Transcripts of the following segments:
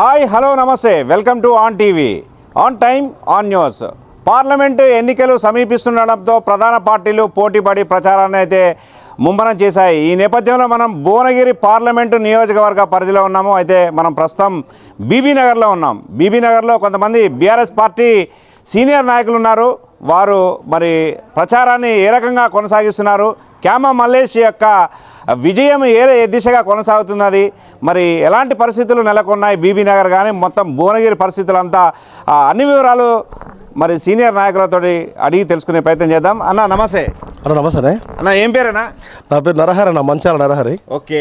Hi hello నమస్తే. Welcome to on TV. On time on news. Parliament ఎన్నికలు సమీపిస్తుండడంతో ప్రధాన పార్టీలు పోటీపడి ప్రచారాన్ని అయితే ముమ్మరం చేశాయి. ఈ నేపథ్యంలో మనం భువనగిరి పార్లమెంటు నియోజకవర్గ పరిధిలో ఉన్నాము. అయితే మనం ప్రస్తుతం బీబీ నగర్లో ఉన్నాం. బీబీనగర్లో కొంతమంది బీఆర్ఎస్ పార్టీ సీనియర్ నాయకులు ఉన్నారు. వారు మరి ప్రచారాన్ని ఏ రకంగా కొనసాగిస్తున్నారు? క్యామ మల్లేష్ యొక్క విజయం ఏ దిశగా కొనసాగుతున్నది. మరి ఎలాంటి పరిస్థితులు నెలకొన్నాయి? బీబీ నగర్ కానీ మొత్తం భువనగిరి పరిస్థితులంతా అన్ని వివరాలు మరి సీనియర్ నాయకులతోటి అడిగి తెలుసుకునే ప్రయత్నం చేద్దాం. అన్న నమస్తే. అన్న నమస్తే అన్న ఏం పేరేనా నా పేరు నరహరి అన్న మంచాల నరహరి. ఓకే.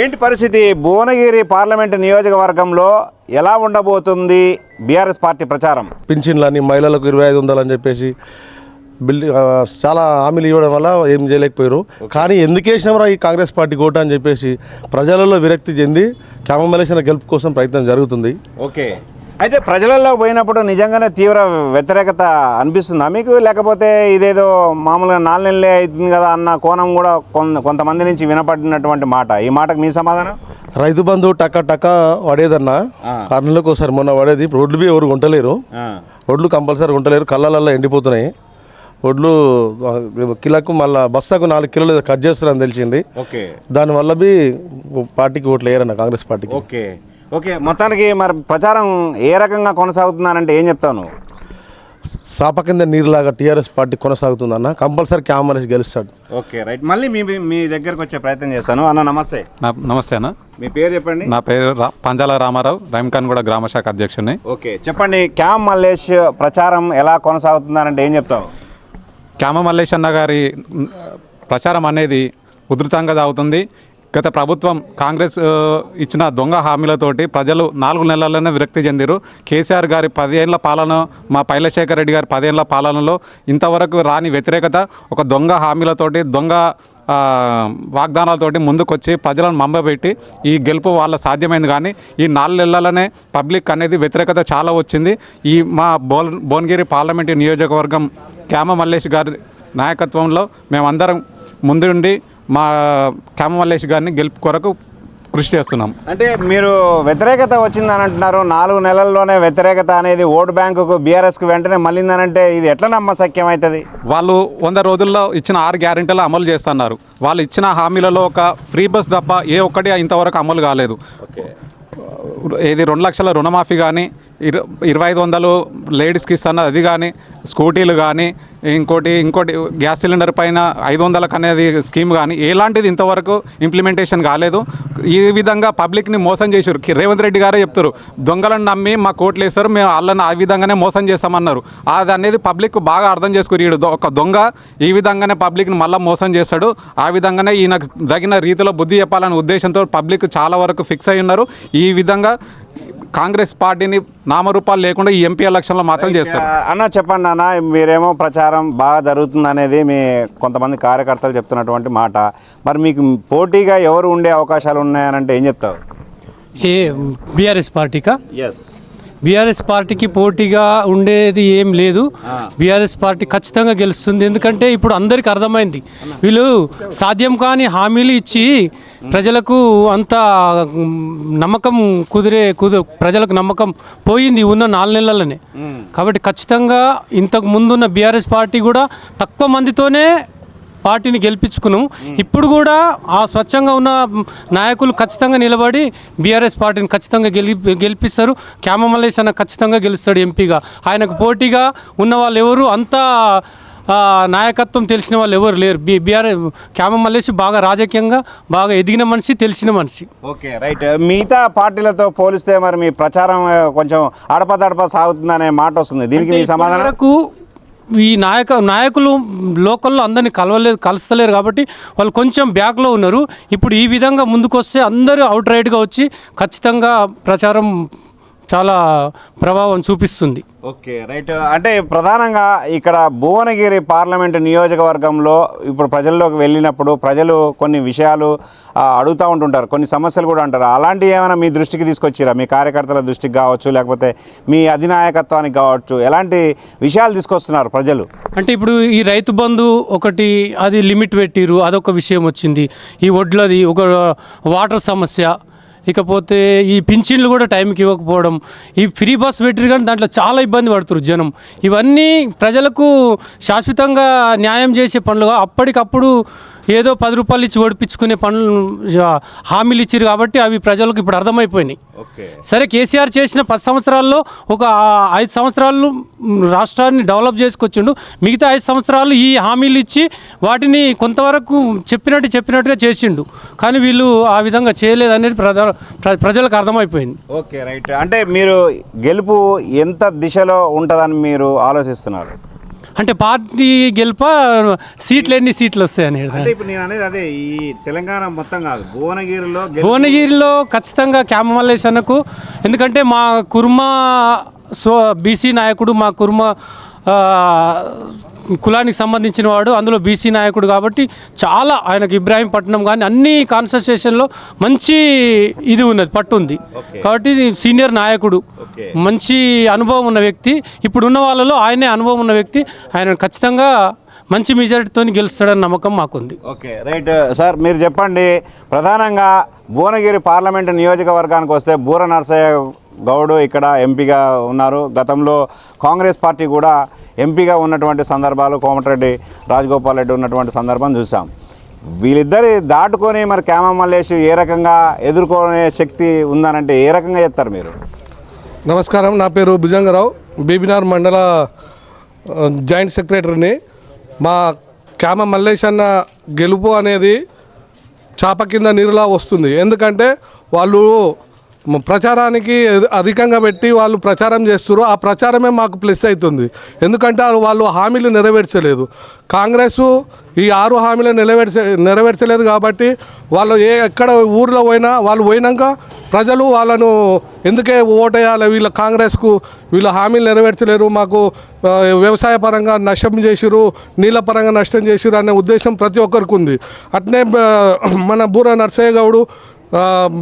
ఏంటి పరిస్థితి? భువనగిరి పార్లమెంటు నియోజకవర్గంలో ఎలా ఉండబోతుంది బీఆర్ఎస్ పార్టీ ప్రచారం? పింఛన్లని మహిళలకు ఇరవై ఐదు వందలు అని చెప్పేసి బిల్డింగ్ చాలా హామీలు ఇవ్వడం వల్ల ఏం చేయలేకపోయారు. కానీ ఎందుకు వేసినారా ఈ కాంగ్రెస్ పార్టీ కోట అని చెప్పేసి ప్రజలలో విరక్తి చెంది క్యామలేషన్ గెలుపు కోసం ప్రయత్నం జరుగుతుంది. ఓకే. అయితే ప్రజలలో పోయినప్పుడు నిజంగానే తీవ్ర వ్యతిరేకత అనిపిస్తుందా? మీకు లేకపోతే ఇదేదో మామూలుగా నాలుగు నెలలే అవుతుంది కదా అన్న కోణం కూడా కొంత కొంతమంది నుంచి వినపడినటువంటి మాట. ఈ మాటకు మీ సమాధానం? రైతు బంధు టక్క టక్క పడేదన్న. ఆరు నెలలకు ఒకసారి మొన్న పడేది. ఇప్పుడు రోడ్లు బి ఎవరు కొంటలేరు ఒడ్లు కంపల్సరీ కొంటలేరు కళ్ళల్లో ఎండిపోతున్నాయి. ఒడ్లు కిలోకు మళ్ళీ బస్తాకు నాలుగు కిలోలు ఏదో కట్ చేస్తున్నారని తెలిసింది. ఓకే. దానివల్ల బి పార్టీకి ఓట్లు వేయరన్న కాంగ్రెస్ పార్టీకి. ఓకే. ఓకే మొత్తానికి మరి ప్రచారం ఏ రకంగా కొనసాగుతున్నారంటే ఏం చెప్తావు నువ్వు? సాప కింద నీరులాగా టీఆర్ఎస్ పార్టీ కొనసాగుతుందన్న కంపల్సరీ క్యామరేజ్ గెలుస్తాడు. Okay right. మళ్ళీ మీ మీ- దగ్గరకు వచ్చే ప్రయత్నం చేస్తాను. అన్న నమస్తే. నా నమస్తే అన్న. మీ పేరు చెప్పండి? నా పేరు రా పంజాల రామారావు రైమ్ఖాన్ కూడా గ్రామ శాఖ అధ్యక్షుడిని. ఓకే చెప్పండి. క్యామ్ మల్లేష్ ప్రచారం ఎలా కొనసాగుతున్నారంటే ఏం చెప్తావు? క్యామ మల్లేష్ అన్న గారి ప్రచారం అనేది ఉధృతంగా సాగుతుంది. గత ప్రభుత్వం కాంగ్రెస్ ఇచ్చిన దొంగ హామీలతోటి ప్రజలు నాలుగు నెలల్లోనే విరక్తి చెందిరు. కేసీఆర్ గారి పదేళ్ళ పాలన మా పైలశేఖర్ రెడ్డి గారి పదేళ్ళ పాలనలో ఇంతవరకు రాని వ్యతిరేకత ఒక దొంగ హామీలతోటి దొంగ వాగ్దానాలతోటి ముందుకొచ్చి ప్రజలను మంబపెట్టి ఈ గెలుపు వాళ్ళ సాధ్యమైంది కానీ ఈ నాలుగు నెలలనే పబ్లిక్ అనేది వ్యతిరేకత చాలా వచ్చింది. ఈ మా బోల్ భువనగిరి పార్లమెంటు నియోజకవర్గం క్యామ మల్లేష్ గారి నాయకత్వంలో మేమందరం ముందుండి మా క్యామ మల్లేష్ గారిని గెలుపు కొరకు కృషి చేస్తున్నాం. అంటే మీరు వ్యతిరేకత వచ్చిందని అంటున్నారు. నాలుగు నెలల్లోనే వ్యతిరేకత అనేది ఓటు బ్యాంకుకు బీఆర్ఎస్కి వెంటనే మళ్ళిందనంటే ఇది ఎట్లా నమ్మసక్యం అవుతుంది వాళ్ళు వంద రోజుల్లో ఇచ్చిన ఆరు గ్యారెంటీలు అమలు చేస్తున్నారు. వాళ్ళు ఇచ్చిన హామీలలో ఒక ఫ్రీ బస్ తప్ప ఏ ఒక్కటి ఇంతవరకు అమలు కాలేదు. ఇది రెండు లక్షల రుణమాఫీ కానీ ఇరు ఇరవై ఐదు వందలు లేడీస్కి ఇస్తాను అది కానీ స్కూటీలు కానీ ఇంకోటి ఇంకోటి గ్యాస్ సిలిండర్ పైన ఐదు వందలకు అనేది స్కీమ్ కానీ ఎలాంటిది ఇంతవరకు ఇంప్లిమెంటేషన్ కాలేదు. ఈ విధంగా పబ్లిక్ని మోసం చేశారు. రేవంత్ రెడ్డి గారే చెప్తారు. దొంగలను నమ్మి మా కోట్లు వేస్తారు మేము వాళ్ళని ఆ విధంగానే మోసం చేస్తామన్నారు. అది అనేది పబ్లిక్ బాగా అర్థం చేసుకుని ఈడు ఒక దొంగ ఈ విధంగానే పబ్లిక్ని మళ్ళీ మోసం చేస్తాడు. ఆ విధంగానే ఈయనకు తగిన రీతిలో బుద్ధి చెప్పాలనే ఉద్దేశంతో పబ్లిక్ చాలా వరకు ఫిక్స్ అయి ఉన్నారు. ఈ విధంగా కాంగ్రెస్ పార్టీని నామరూపాలు లేకుండా ఈ ఎంపీ ఎలక్షన్లో మాత్రం చేస్తారు. అన్న చెప్పండి అన్న మీరేమో ప్రచారం బాగా జరుగుతుంది అనేది మీ కొంతమంది కార్యకర్తలు చెప్తున్నటువంటి మాట. మరి మీకు పోటీగా ఎవరు ఉండే అవకాశాలు ఉన్నాయనంటే ఏం చెప్తావు? ఏ బీఆర్ఎస్ పార్టీకా? ఎస్ బీఆర్ఎస్ పార్టీకి పోటీగా ఉండేది ఏం లేదు. బీఆర్ఎస్ పార్టీ ఖచ్చితంగా గెలుస్తుంది. ఎందుకంటే ఇప్పుడు అందరికీ అర్థమైంది. వీళ్ళు సాధ్యం కాని హామీలు ఇచ్చి ప్రజలకు అంత నమ్మకం కుదిరే కుదు ప్రజలకు నమ్మకం పోయింది ఉన్న నాలుగు నెలలనే. కాబట్టి ఖచ్చితంగా ఇంతకు ముందున్న బీఆర్ఎస్ పార్టీ కూడా తక్కువ మందితోనే పార్టీని గెలిపించుకున్నాం. ఇప్పుడు కూడా ఆ స్వచ్ఛంగా ఉన్న నాయకులు ఖచ్చితంగా నిలబడి బీఆర్ఎస్ పార్టీని ఖచ్చితంగా గెలి గెలిపిస్తారు. క్యామ మల్లేష్ అన్న ఖచ్చితంగా గెలుస్తాడు ఎంపీగా. ఆయనకు పోటీగా ఉన్న వాళ్ళు ఎవరు? అంతా నాయకత్వం తెలిసిన వాళ్ళు ఎవరు లేరు. బీ బీఆర్ఎస్ క్యామ మల్లేష్ బాగా రాజకీయంగా బాగా ఎదిగిన మనిషి తెలిసిన మనిషి. Okay right. మిగతా పార్టీలతో పోలిస్తే మరి మీ ప్రచారం కొంచెం అడపదడప సాగుతుందనే మాట వస్తుంది. దీనికి మీ సమాధానం? ఈ నాయక నాయకులు లోకల్లో అందరినీ కలవలేదు కలుస్తలేరు కాబట్టి వాళ్ళు కొంచెం బ్యాక్లో ఉన్నారు. ఇప్పుడు ఈ విధంగా ముందుకొస్తే అందరూ అవుట్ రైట్గా వచ్చి ఖచ్చితంగా ప్రచారం చాలా ప్రభావం చూపిస్తుంది. Okay right. అంటే ప్రధానంగా ఇక్కడ భువనగిరి పార్లమెంటు నియోజకవర్గంలో ఇప్పుడు ప్రజల్లోకి వెళ్ళినప్పుడు ప్రజలు కొన్ని విషయాలు అడుగుతూ ఉంటుంటారు. కొన్ని సమస్యలు కూడా అంటారు. అలాంటివి ఏమైనా మీ దృష్టికి తీసుకొచ్చిరా? మీ కార్యకర్తల దృష్టికి కావచ్చు లేకపోతే మీ అధినాయకత్వానికి కావచ్చు ఎలాంటి విషయాలు తీసుకొస్తున్నారు ప్రజలు? అంటే ఇప్పుడు ఈ రైతు బంధు ఒకటి అది లిమిట్ పెట్టిరు అదొక విషయం వచ్చింది. ఈ వడ్లది ఒక వాటర్ సమస్య ఇకపోతే ఈ పింఛన్లు కూడా టైంకి ఇవ్వకపోవడం ఈ ఫ్రీ బస్ పెట్టిరు కానీ దాంట్లో చాలా ఇబ్బంది పడుతున్నారు జనం. ఇవన్నీ ప్రజలకు శాశ్వతంగా న్యాయం చేసే పనులుగా అప్పటికప్పుడు ఏదో పది రూపాయలు ఇచ్చి ఓడిపించుకునే పనులు హామీలు ఇచ్చారు కాబట్టి అవి ప్రజలకు ఇప్పుడు అర్థమైపోయినాయి. ఓకే. సరే కేసీఆర్ చేసిన పది సంవత్సరాల్లో ఒక ఐదు సంవత్సరాలు రాష్ట్రాన్ని డెవలప్ చేసుకొచ్చిండు. మిగతా ఐదు సంవత్సరాలు ఈ హామీలు ఇచ్చి వాటిని కొంతవరకు చెప్పినట్టు చెప్పినట్టుగా చేసిండు. కానీ వీళ్ళు ఆ విధంగా చేయలేదు అనేది ప్రజ ప్ర- ప్రజలకు అర్థమైపోయింది. Okay right. అంటే మీరు గెలుపు ఎంత దిశలో ఉంటుందని మీరు ఆలోచిస్తున్నారు? అంటే పార్టీ గెలుప సీట్లు ఎన్ని సీట్లు వస్తాయి అనేది అంటే ఇప్పుడు నేను అనేది అదే ఈ తెలంగాణ మొత్తం కాదు భువనగిరిలో భువనగిరిలో ఖచ్చితంగా క్యామ మల్లేశన్నకు ఎందుకంటే మా కుర్మ సో బీసీ నాయకుడు మా కుర్మ కులానికి సంబంధించిన వాడు అందులో బీసీ నాయకుడు కాబట్టి చాలా ఆయనకు ఇబ్రాహీంపట్నం కానీ అన్ని కాన్సన్ట్రేషన్లో మంచి ఇది ఉన్నది పట్టు ఉంది. కాబట్టి ఇది సీనియర్ నాయకుడు. మంచి అనుభవం ఉన్న వ్యక్తి. ఇప్పుడున్న వాళ్ళలో ఆయనే అనుభవం ఉన్న వ్యక్తి. ఆయన ఖచ్చితంగా మంచి మెజారిటీతో గెలుస్తాడని నమ్మకం మాకుంది. ఓకే. రైట్. సార్ మీరు చెప్పండి. ప్రధానంగా భువనగిరి పార్లమెంటు నియోజకవర్గానికి వస్తే బూర నరసయ్య గౌడ్ ఇక్కడ ఎంపీగా ఉన్నారు. గతంలో కాంగ్రెస్ పార్టీ కూడా ఎంపీగా ఉన్నటువంటి సందర్భాలు కోమటిరెడ్డి రాజగోపాల్ రెడ్డి ఉన్నటువంటి సందర్భం చూసాం. వీళ్ళిద్దరి దాటుకొని మరి క్యామ మల్లేష్ ఏ రకంగా ఎదుర్కొనే శక్తి ఉందనంటే ఏ రకంగా చెప్తారు మీరు? నమస్కారం. నా పేరు భుజంగరావు. బీబీనార్ మండల జాయింట్ సెక్రటరీని. మా క్యామ మల్లేష్ అన్న గెలుపు అనేది చాప కింద నీరులా వస్తుంది. ఎందుకంటే వాళ్ళు ప్రచారానికి అధికంగా పెట్టి వాళ్ళు ప్రచారం చేస్తారు ఆ ప్రచారమే మాకు ప్లస్ అవుతుంది ఎందుకంటే వాళ్ళు- హామీలు నెరవేర్చలేదు. కాంగ్రెస్ ఈ ఆరు హామీలు నెరవేర్చ నెరవేర్చలేదు కాబట్టి వాళ్ళు ఏ ఎక్కడ ఊర్లో పోయినా వాళ్ళు పోయినాక ప్రజలు వాళ్ళను ఎందుకే ఓటేయాలి? వీళ్ళ కాంగ్రెస్కు వీళ్ళ హామీలు నెరవేర్చలేరు. మాకు వ్యవసాయ పరంగా నష్టం చేసిరు నీళ్ళ పరంగా నష్టం చేసిరు అనే ఉద్దేశం ప్రతి ఒక్కరికి ఉంది. అట్నే మన బూర నర్సయ్య గౌడు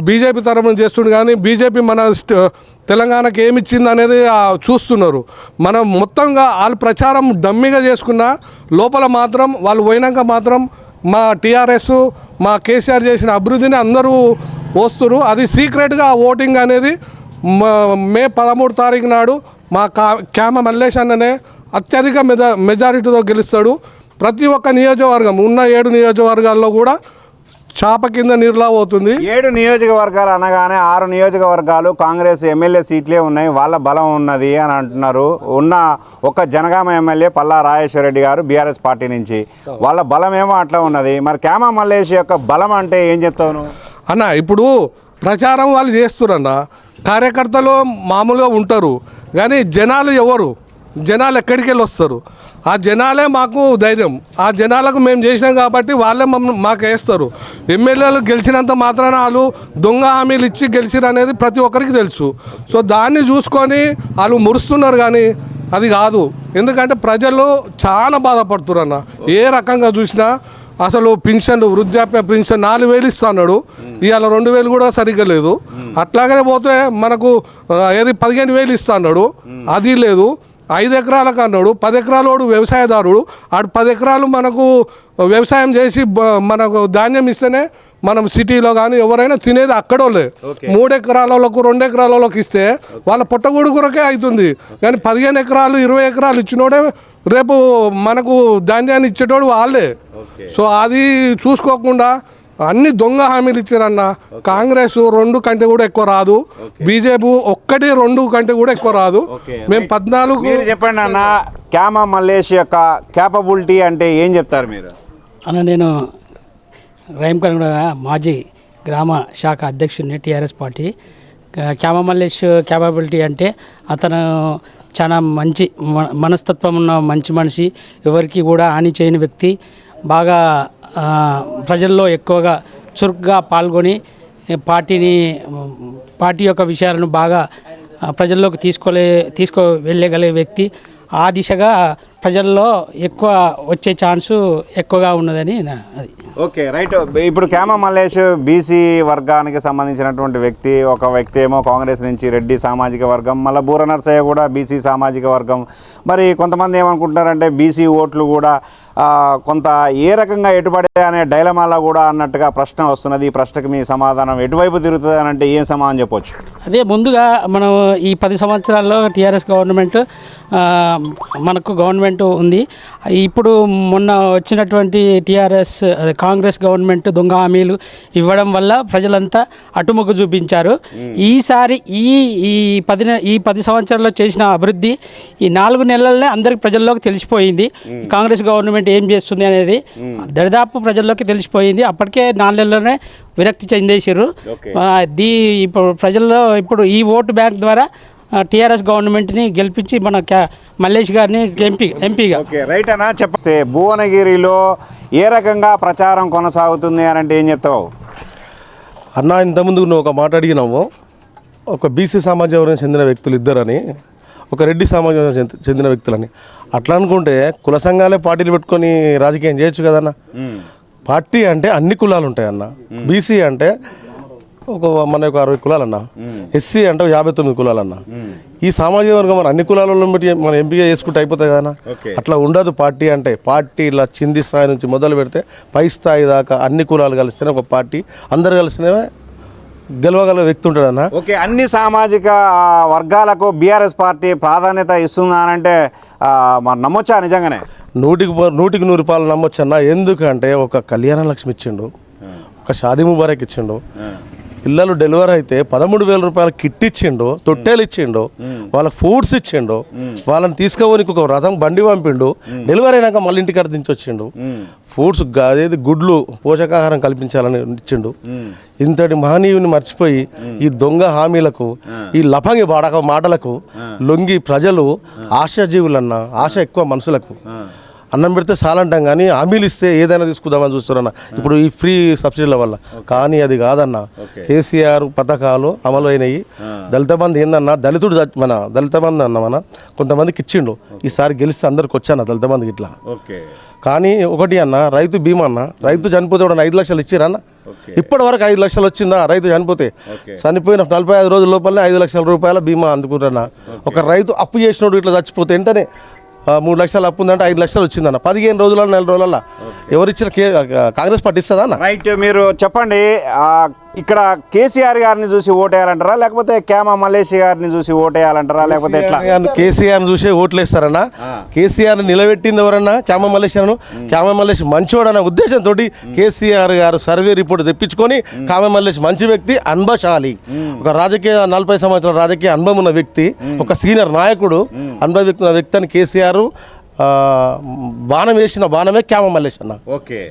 బీజేపీ తరఫున చేస్తుండు కానీ బీజేపీ మన తెలంగాణకి ఏమి ఇచ్చింది అనేది చూస్తున్నారు. మనం మొత్తంగా వాళ్ళు ప్రచారం డమ్మిగా చేసుకున్న లోపల మాత్రం వాళ్ళు పోయినాక మాత్రం మా టీఆర్ఎస్ మా కేసీఆర్ చేసిన అభివృద్ధిని అందరూ వస్తున్నారు అది సీక్రెట్గా ఓటింగ్ అనేది మే పదమూడు తారీఖు నాడు మా కా క్యామ మల్లేష్ అన్ననే అత్యధిక మెజ మెజారిటీతో గెలుస్తాడు. ప్రతి ఒక్క నియోజకవర్గం ఉన్న ఏడు నియోజకవర్గాల్లో కూడా చాప కింద నీరులా పోతుంది. ఏడు నియోజకవర్గాలు అనగానే ఆరు నియోజకవర్గాలు కాంగ్రెస్ ఎమ్మెల్యే సీట్లే ఉన్నాయి వాళ్ళ బలం ఉన్నది అని అంటున్నారు. ఉన్న ఒక జనగామ ఎమ్మెల్యే పల్లా రాజేశ్వర రెడ్డి గారు బీఆర్ఎస్ పార్టీ నుంచి. వాళ్ళ బలం ఏమో అట్లా ఉన్నది. మరి క్యామా మల్లేష్ యొక్క బలం అంటే ఏం చెప్తావు నువ్వు అన్న ఇప్పుడు ప్రచారం వాళ్ళు చేస్తురన్న కార్యకర్తలు మామూలుగా ఉంటారు కానీ జనాలు ఎవరు? జనాలు ఎక్కడికి వెళ్ళి వస్తారు? ఆ జనాలే మాకు ధైర్యం. ఆ జనాలకు మేము చేసినాం కాబట్టి వాళ్ళే మమ్మల్ని మాకు వేస్తారు. ఎమ్మెల్యేలు గెలిచినంత మాత్రాన వాళ్ళు దొంగ హామీలు ఇచ్చి గెలిచిరు అనేది ప్రతి ఒక్కరికి తెలుసు. సో దాన్ని చూసుకొని వాళ్ళు మురుస్తున్నారు కానీ అది కాదు. ఎందుకంటే ప్రజలు చాలా బాధపడుతున్నారు అన్న ఏ రకంగా చూసినా అసలు పింఛన్ వృద్ధాప్య పింఛన్ నాలుగు వేలు ఇస్తున్నాడు ఇవాళ రెండు వేలు కూడా సరిగ్గా లేదు. అట్లాగనే పోతే మనకు ఏది పదిహేను వేలు ఇస్తున్నాడు అది లేదు. ఐదు ఎకరాలకు అన్నాడు పది ఎకరాలోడు వ్యవసాయదారుడు ఆడు పది ఎకరాలు మనకు వ్యవసాయం చేసి మనకు ధాన్యం ఇస్తేనే మనం సిటీలో కానీ ఎవరైనా తినేది అక్కడోలే మూడు ఎకరాలకు రెండు ఎకరాలలోకి ఇస్తే వాళ్ళ పుట్టగూడు కొరకే అవుతుంది కానీ పదిహేను ఎకరాలు ఇరవై ఎకరాలు ఇచ్చినోడే రేపు మనకు ధాన్యాన్ని ఇచ్చేటోడు వాళ్ళే. సో అది చూసుకోకుండా అన్ని దొంగ హామీలు ఇచ్చారన్న. కాంగ్రెస్ రెండు కంటే కూడా ఎక్కువ రాదు. బీజేపీ ఒక్కటి రెండు కంటే కూడా ఎక్కువ రాదు. మేము పద్నాలుగు మీరు చెప్పండి అన్న క్యామా మల్లేష్ యొక్క క్యాపబిలిటీ అంటే ఏం చెప్తారు మీరు? అన్న నేను రైమ్కర్ మాజీ గ్రామ శాఖ అధ్యక్షుడిని TRS party. Kyama Mallesh capability అంటే అతను చాలా మంచి మనస్తత్వం ఉన్న మంచి మనిషి. ఎవరికి కూడా హాని చేయని వ్యక్తి. బాగా ప్రజల్లో ఎక్కువగా చురుగ్గా పాల్గొని పార్టీని పార్టీ యొక్క విషయాలను బాగా ప్రజల్లోకి తీసుకోలే తీసుకో వెళ్ళగలిగే వ్యక్తి ఆ దిశగా ప్రజల్లో ఎక్కువ వచ్చే ఛాన్సు ఎక్కువగా ఉన్నదని నా అది. Okay right. ఇప్పుడు క్యామ మల్లేష్ బీసీ వర్గానికి సంబంధించినటువంటి వ్యక్తి ఒక వ్యక్తి ఏమో కాంగ్రెస్ నుంచి రెడ్డి సామాజిక వర్గం మళ్ళీ బూర నర్సయ్య కూడా బీసీ సామాజిక వర్గం. మరి కొంతమంది ఏమనుకుంటున్నారంటే బీసీ ఓట్లు కూడా కొంత ఏ రకంగా ఎటుపడే అనే డైలమాలో కూడా అన్నట్టుగా ప్రశ్న వస్తున్నది. ఈ ప్రశ్నకు మీ సమాధానం ఎటువైపు తిరుగుతుంది అని అంటే ఏం సమాధానం చెప్పొచ్చు? అదే ముందుగా మనం ఈ పది సంవత్సరాల్లో టీఆర్ఎస్ గవర్నమెంట్ మనకు గవర్నమెంట్ ఉంది. ఇప్పుడు మొన్న వచ్చినటువంటి టీఆర్ఎస్ కాంగ్రెస్ గవర్నమెంట్ దొంగ హామీలు ఇవ్వడం వల్ల ప్రజలంతా అటుముగ్గు చూపించారు. ఈసారి ఈ ఈ పది ఈ పది సంవత్సరాల్లో చేసిన అభివృద్ధి ఈ నాలుగు నెలలనే అందరికి ప్రజల్లోకి తెలిసిపోయింది. కాంగ్రెస్ గవర్నమెంట్ ఏం చేస్తుంది అనేది దరిదాపు ప్రజల్లోకి తెలిసిపోయింది. అప్పటికే నాలుగు నెలల్లోనే విరక్తి చెందేసారు ఆ, దీ ఇప్పుడు ప్రజల్లో ఇప్పుడు ఈ ఓటు బ్యాంక్ ద్వారా టీఆర్ఎస్ గవర్నమెంట్ని గెలిపించి మన క్యా- మల్లేష్ గారిని ఎంపీ ఎంపీగా. ఓకే రైట్ అన్న చెప్పస్తే భువనగిరిలో ఏ రకంగా ప్రచారం కొనసాగుతుంది అని అంటే ఏం చెప్తావు? అన్న ఇంతకుముందు నువ్వు ఒక మాట అడిగినాము ఒక బీసీ సమాజం చెందిన వ్యక్తులు ఇద్దరని ఒక రెడ్డి సమాజం చెందిన వ్యక్తులని. అట్లా అనుకుంటే కుల సంఘాలే పార్టీలు పెట్టుకొని రాజకీయం చేయొచ్చు కదన్న. పార్టీ అంటే అన్ని కులాలు ఉంటాయి అన్న బీసీ అంటే ఒక మన ఒక అరవై కులాలన్న. ఎస్సీ అంటే యాభై తొమ్మిది కులాలన్న. ఈ సామాజిక వర్గం మన అన్ని కులాలలో బట్టి మన ఎంపీగా చేసుకుంటే అయిపోతాయి కదన్న అట్లా ఉండదు పార్టీ అంటే. పార్టీ ఇలా చింది స్థాయి నుంచి మొదలు పెడితే పై స్థాయి దాకా అన్ని కులాలు కలిస్తేనే ఒక పార్టీ. అందరు కలిస్తేనే గెలవగల వ్యక్తి ఉంటాడన్న ఓకే అన్ని సామాజిక వర్గాలకు బీఆర్ఎస్ పార్టీ ప్రాధాన్యత ఇస్తుందా అని అంటే మరి నమ్మొచ్చా నిజంగానే? నూటికి నూటికి నూరు రూపాయలు నమ్మొచ్చు అన్న ఎందుకంటే ఒక కళ్యాణ లక్ష్మి ఇచ్చిండు ఒక షాదీ ముబారక్ ఇచ్చిండు. పిల్లలు డెలివరీ అయితే పదమూడు వేల రూపాయల కిట్ ఇచ్చిండు తొట్టెలు ఇచ్చిండు వాళ్ళకి ఫుడ్స్ ఇచ్చిండు వాళ్ళని తీసుకుపోనికి ఒక రథం బండి పంపిండు డెలివరీ అయినాక మళ్ళీ ఇంటికాడ దించి వచ్చిండు. ఫుడ్స్ అదేది గుడ్లు పోషకాహారం కల్పించాలని ఇచ్చిండు. ఇంతటి మహనీయుని మర్చిపోయి ఈ దొంగ హామీలకు ఈ లఫంగి బాడక మాటలకు లొంగి ప్రజలు ఆశాజీవులన్న ఆశ ఎక్కువ మనుషులకు. అన్నం పెడితే చాలంటాం కానీ హామీలు ఇస్తే ఏదైనా తీసుకుందామని చూస్తారన్న ఇప్పుడు ఈ ఫ్రీ సబ్సిడీల వల్ల. కానీ అది కాదన్న. కేసీఆర్ పథకాలు అమలు అయినాయి దళిత బంధు ఏందన్న? దళితుడు మన దళిత బంధు అన్న మన. కొంతమందికి ఇచ్చిండు. ఈసారి గెలిస్తే అందరికి వచ్చాను దళిత బంధుకి ఇట్లా కానీ ఒకటి అన్న రైతు బీమా అన్న. రైతు చనిపోతే కూడా ఐదు లక్షలు ఇచ్చిరన్న ఇప్పటి వరకు ఐదు లక్షలు వచ్చిందా రైతు చనిపోతే? చనిపోయిన నలభై ఐదు రోజుల లోపలనే ఐదు లక్షల రూపాయల బీమా అందుకుంటున్నా ఒక రైతు అప్పు చేసినోడు ఇట్లా చచ్చిపోతే వెంటనే మూడు లక్షలు అప్పు ఉందంటే ఐదు లక్షలు వచ్చిందన్న. పదిహేను రోజుల నెల రోజుల ఎవరిచ్చిన కే కాంగ్రెస్ పార్టీ ఇస్తుందా రైట్ మీరు చెప్పండి. ఇక్కడ కేసీఆర్ గారిని చూసి ఓటేయాలంటారా? లేకపోతే క్యామ మల్లేష్ గారిని చూసి ఓటేయాలంటారా? లేకపోతే ఎట్లా? కేసీఆర్ చూసే ఓట్లు వేస్తారన్న కేసీఆర్ నిలబెట్టింది ఎవరన్నా? క్యామ మల్లేశ్వరను క్యామ మల్లేష్ మంచివాడు అన్న ఉద్దేశంతో కేసీఆర్ గారు సర్వే రిపోర్ట్ తెప్పించుకొని కామ మల్లేష్ మంచి వ్యక్తి అనుభవశాలి. ఒక రాజకీయ నలభై సంవత్సరాల రాజకీయ అనుభవం ఉన్న వ్యక్తి ఒక సీనియర్ నాయకుడు అనుభవ వ్యక్తి ఉన్న వ్యక్తి అని కేసీఆర్ బాణం వేసిన బాణమే క్యామ మల్లేష్ అన్న. ఓకే.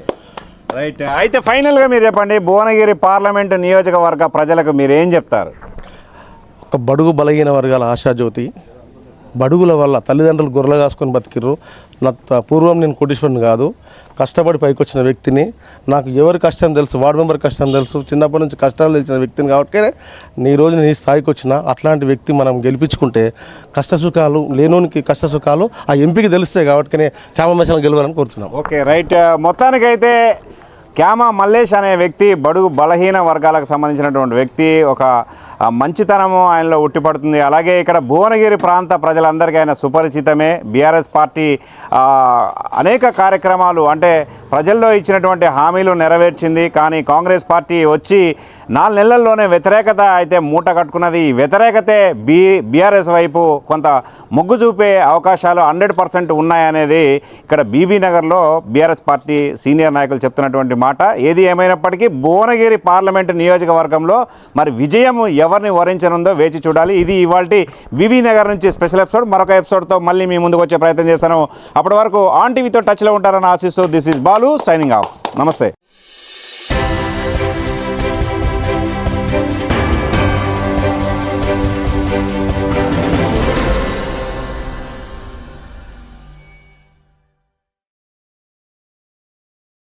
రైట్ అయితే ఫైనల్గా మీరు చెప్పండి భువనగిరి పార్లమెంటు నియోజకవర్గ ప్రజలకు మీరు ఏం చెప్తారు? ఒక బడుగు బలహీన వర్గాల ఆశాజ్యోతి బడుగుల వల్ల తల్లిదండ్రులు గొర్రెలు కాసుకొని బతికిర్రు. నా పూర్వం నేను కోటీశ్వరుని కాదు. కష్టపడి పైకి వచ్చిన వ్యక్తిని. నాకు ఎవరి కష్టం తెలుసు? వార్డు మెంబర్ కష్టం తెలుసు. చిన్నప్పటి నుంచి కష్టాలు తెలిసిన వ్యక్తిని కాబట్టి నీ రోజు నేను ఈ స్థాయికి వచ్చిన అట్లాంటి వ్యక్తి మనం గెలిపించుకుంటే కష్ట సుఖాలు లేనోనికి కష్ట సుఖాలు ఆ ఎంపీకి తెలుస్తాయి కాబట్టి క్యామమేషన్ గెలవాలని కోరుతున్నాం. Okay right. మొత్తానికైతే క్యామ మల్లేష్ అనే వ్యక్తి బడుగు బలహీన వర్గాలకు సంబంధించినటువంటి వ్యక్తి ఒక ఆ, మంచితనము ఆయనలో ఉట్టిపడుతుంది. అలాగే ఇక్కడ భువనగిరి ప్రాంత ప్రజలందరికీ ఆయన సుపరిచితమే. బీఆర్ఎస్ పార్టీ అనేక కార్యక్రమాలు అంటే ప్రజల్లో ఇచ్చినటువంటి హామీలు నెరవేర్చింది. కానీ కాంగ్రెస్ పార్టీ వచ్చి నాలుగు నెలల్లోనే వ్యతిరేకత అయితే మూట కట్టుకున్నది. ఈ వ్యతిరేకతే బీ బీఆర్ఎస్ వైపు కొంత మొగ్గు చూపే అవకాశాలు హండ్రెడ్ పర్సెంట్ ఉన్నాయనేది ఇక్కడ బీబీ నగర్లో బీఆర్ఎస్ పార్టీ సీనియర్ నాయకులు చెప్తున్నటువంటి మాట. ఏది ఏమైనప్పటికీ భువనగిరి పార్లమెంటు నియోజకవర్గంలో మరి విజయం ఎవరిని వరించనుందో వేచి చూడాలి. ఇది ఇవాళ బీబీ నగర్ నుంచి స్పెషల్ ఎపిసోడ్. మరొక ఎపిసోడ్తో మళ్ళీ మీ ముందుకు వచ్చే ప్రయత్నం చేశాను అప్పటి వరకు ఆన్ టీవీతో టచ్లో ఉంటారని ఆశిస్తూ this is Balu signing off. నమస్తే.